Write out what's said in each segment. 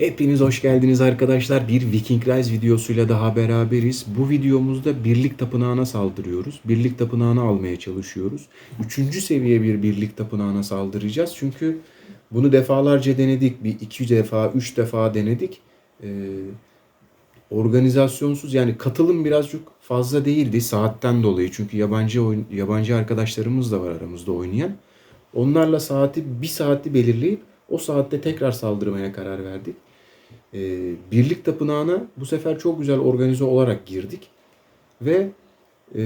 Hepiniz hoş geldiniz arkadaşlar. Bir Viking Rise videosuyla daha beraberiz. Bu videomuzda birlik tapınağına saldırıyoruz. Birlik tapınağını almaya çalışıyoruz. Üçüncü seviye bir birlik tapınağına saldıracağız. Çünkü bunu defalarca denedik. Bir iki defa, üç defa denedik. Ee, organizasyonsuz yani katılım birazcık fazla değildi saatten dolayı. Çünkü yabancı oyun, yabancı arkadaşlarımız da var aramızda oynayan. Onlarla saati bir saati belirleyip o saatte tekrar saldırmaya karar verdik. Ee, Birlik Tapınağı'na bu sefer çok güzel organize olarak girdik. Ve e,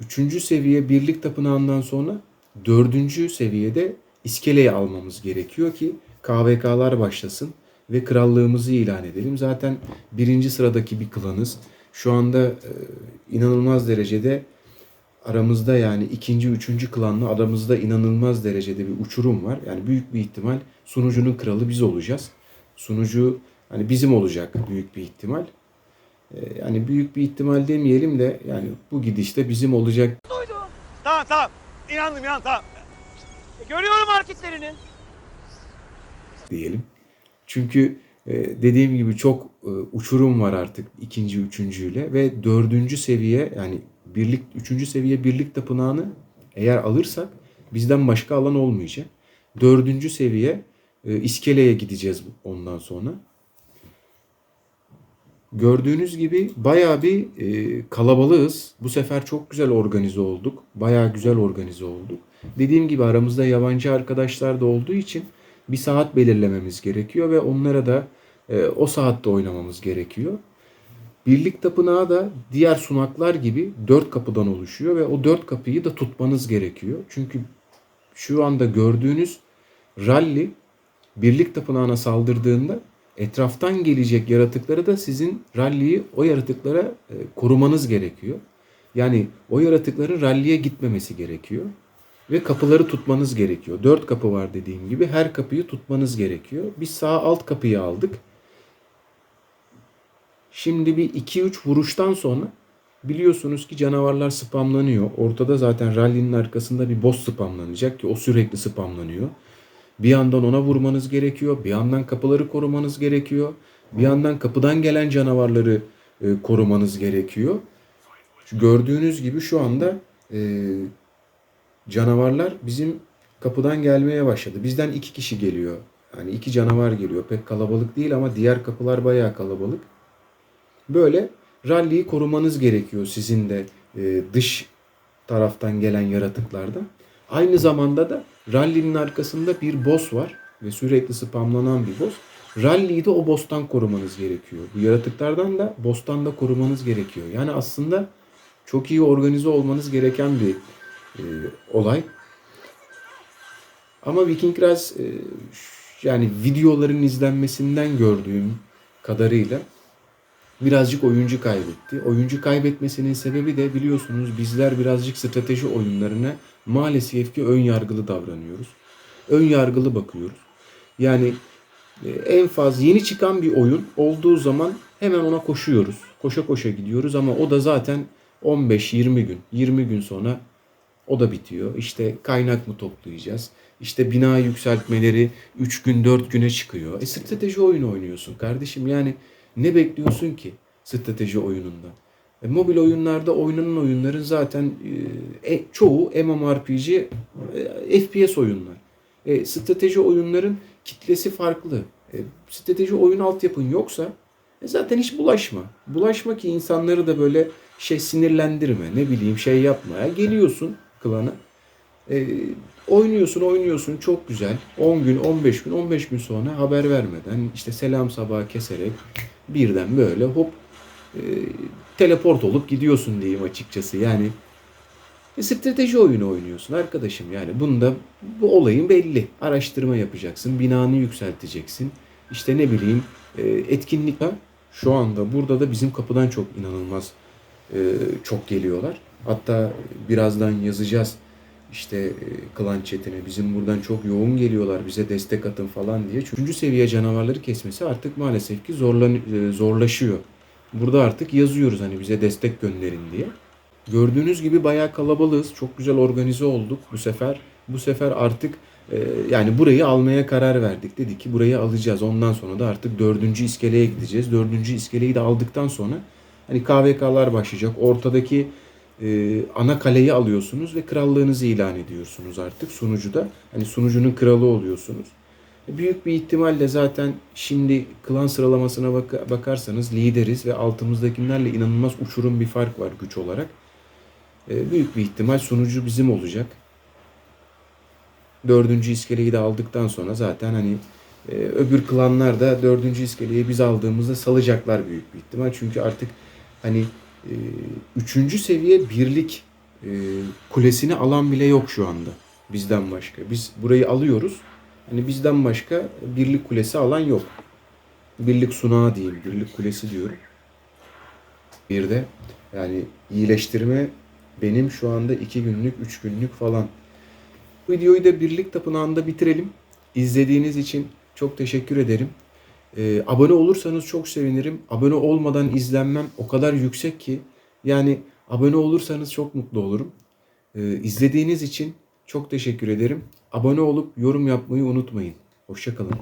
üçüncü seviye Birlik Tapınağı'ndan sonra dördüncü seviyede iskeleyi almamız gerekiyor ki KVK'lar başlasın ve krallığımızı ilan edelim. Zaten birinci sıradaki bir klanız. Şu anda e, inanılmaz derecede aramızda yani ikinci, üçüncü klanla aramızda inanılmaz derecede bir uçurum var. Yani büyük bir ihtimal sunucunun kralı biz olacağız. Sunucu hani bizim olacak büyük bir ihtimal. Ee, yani büyük bir ihtimal demeyelim de yani bu gidişte bizim olacak Tamam tamam. İnandım inandım tamam. E, Görüyorum hareketlerini. diyelim. Çünkü e, dediğim gibi çok e, uçurum var artık ikinci, üçüncüyle ve dördüncü seviye yani birlik, üçüncü seviye birlik tapınağını eğer alırsak bizden başka alan olmayacak. Dördüncü seviye iskeleye gideceğiz ondan sonra. Gördüğünüz gibi bayağı bir e, kalabalığız. Bu sefer çok güzel organize olduk. Bayağı güzel organize olduk. Dediğim gibi aramızda yabancı arkadaşlar da olduğu için bir saat belirlememiz gerekiyor ve onlara da e, o saatte oynamamız gerekiyor. Birlik tapınağı da diğer sunaklar gibi dört kapıdan oluşuyor ve o dört kapıyı da tutmanız gerekiyor. Çünkü şu anda gördüğünüz rally birlik tapınağına saldırdığında etraftan gelecek yaratıkları da sizin ralliyi o yaratıklara e, korumanız gerekiyor. Yani o yaratıkların ralliye gitmemesi gerekiyor. Ve kapıları tutmanız gerekiyor. Dört kapı var dediğim gibi. Her kapıyı tutmanız gerekiyor. Biz sağ alt kapıyı aldık. Şimdi bir 2-3 vuruştan sonra biliyorsunuz ki canavarlar spamlanıyor. Ortada zaten rallinin arkasında bir boss spamlanacak ki o sürekli spamlanıyor. Bir yandan ona vurmanız gerekiyor. Bir yandan kapıları korumanız gerekiyor. Bir yandan kapıdan gelen canavarları e, korumanız gerekiyor. Gördüğünüz gibi şu anda e, canavarlar bizim kapıdan gelmeye başladı. Bizden iki kişi geliyor. Yani iki canavar geliyor. Pek kalabalık değil ama diğer kapılar bayağı kalabalık. Böyle rally'yi korumanız gerekiyor sizin de e, dış taraftan gelen yaratıklardan. Aynı zamanda da rally'nin arkasında bir boss var ve sürekli spamlanan bir boss. Rally'yi de o boss'tan korumanız gerekiyor. Bu yaratıklardan da boss'tan da korumanız gerekiyor. Yani aslında çok iyi organize olmanız gereken bir e, olay. Ama Viking Rise e, yani videoların izlenmesinden gördüğüm kadarıyla birazcık oyuncu kaybetti. Oyuncu kaybetmesinin sebebi de biliyorsunuz bizler birazcık strateji oyunlarına maalesef ki ön yargılı davranıyoruz. Ön yargılı bakıyoruz. Yani e, en fazla yeni çıkan bir oyun olduğu zaman hemen ona koşuyoruz. Koşa koşa gidiyoruz ama o da zaten 15-20 gün, 20 gün sonra o da bitiyor. İşte kaynak mı toplayacağız? İşte bina yükseltmeleri 3 gün 4 güne çıkıyor. E strateji oyunu oynuyorsun kardeşim. Yani ne bekliyorsun ki strateji oyunundan? E, mobil oyunlarda oynanan oyunların zaten e, e, çoğu MMORPG, e, FPS oyunlar. E, strateji oyunların kitlesi farklı. E, strateji oyun altyapın yoksa e, zaten hiç bulaşma. Bulaşma ki insanları da böyle şey sinirlendirme. Ne bileyim şey yapma. Ya, geliyorsun klana. E, oynuyorsun oynuyorsun çok güzel. 10 gün 15 gün 15 gün sonra haber vermeden işte selam sabah keserek birden böyle hop e, teleport olup gidiyorsun diyeyim açıkçası. Yani e, strateji oyunu oynuyorsun arkadaşım. Yani bunda bu olayın belli. Araştırma yapacaksın, binanı yükselteceksin. İşte ne bileyim e, etkinlik var. Şu anda burada da bizim kapıdan çok inanılmaz e, çok geliyorlar. Hatta birazdan yazacağız işte e, klan chatine bizim buradan çok yoğun geliyorlar bize destek atın falan diye. Üçüncü seviye canavarları kesmesi artık maalesef ki zorlan, e, zorlaşıyor. Burada artık yazıyoruz hani bize destek gönderin diye. Gördüğünüz gibi bayağı kalabalığız. Çok güzel organize olduk bu sefer. Bu sefer artık e, yani burayı almaya karar verdik. Dedik ki burayı alacağız. Ondan sonra da artık dördüncü iskeleye gideceğiz. Dördüncü iskeleyi de aldıktan sonra hani KVK'lar başlayacak. Ortadaki e, ana kaleyi alıyorsunuz ve krallığınızı ilan ediyorsunuz artık sunucuda. Hani sunucunun kralı oluyorsunuz. Büyük bir ihtimalle zaten şimdi klan sıralamasına bak- bakarsanız lideriz ve altımızdakilerle inanılmaz uçurum bir fark var güç olarak. E, büyük bir ihtimal sunucu bizim olacak. Dördüncü iskeleyi de aldıktan sonra zaten hani e, öbür klanlar da dördüncü iskeleyi biz aldığımızda salacaklar büyük bir ihtimal. Çünkü artık hani e, üçüncü seviye birlik e, kulesini alan bile yok şu anda bizden başka. Biz burayı alıyoruz. Hani bizden başka birlik kulesi alan yok. Birlik sunağı diyeyim, birlik kulesi diyorum. Bir de yani iyileştirme benim şu anda iki günlük, üç günlük falan. Bu videoyu da Birlik Tapınağı'nda bitirelim. İzlediğiniz için çok teşekkür ederim. Ee, abone olursanız çok sevinirim. Abone olmadan izlenmem o kadar yüksek ki yani abone olursanız çok mutlu olurum. Ee, izlediğiniz için çok teşekkür ederim. Abone olup yorum yapmayı unutmayın. Hoşçakalın.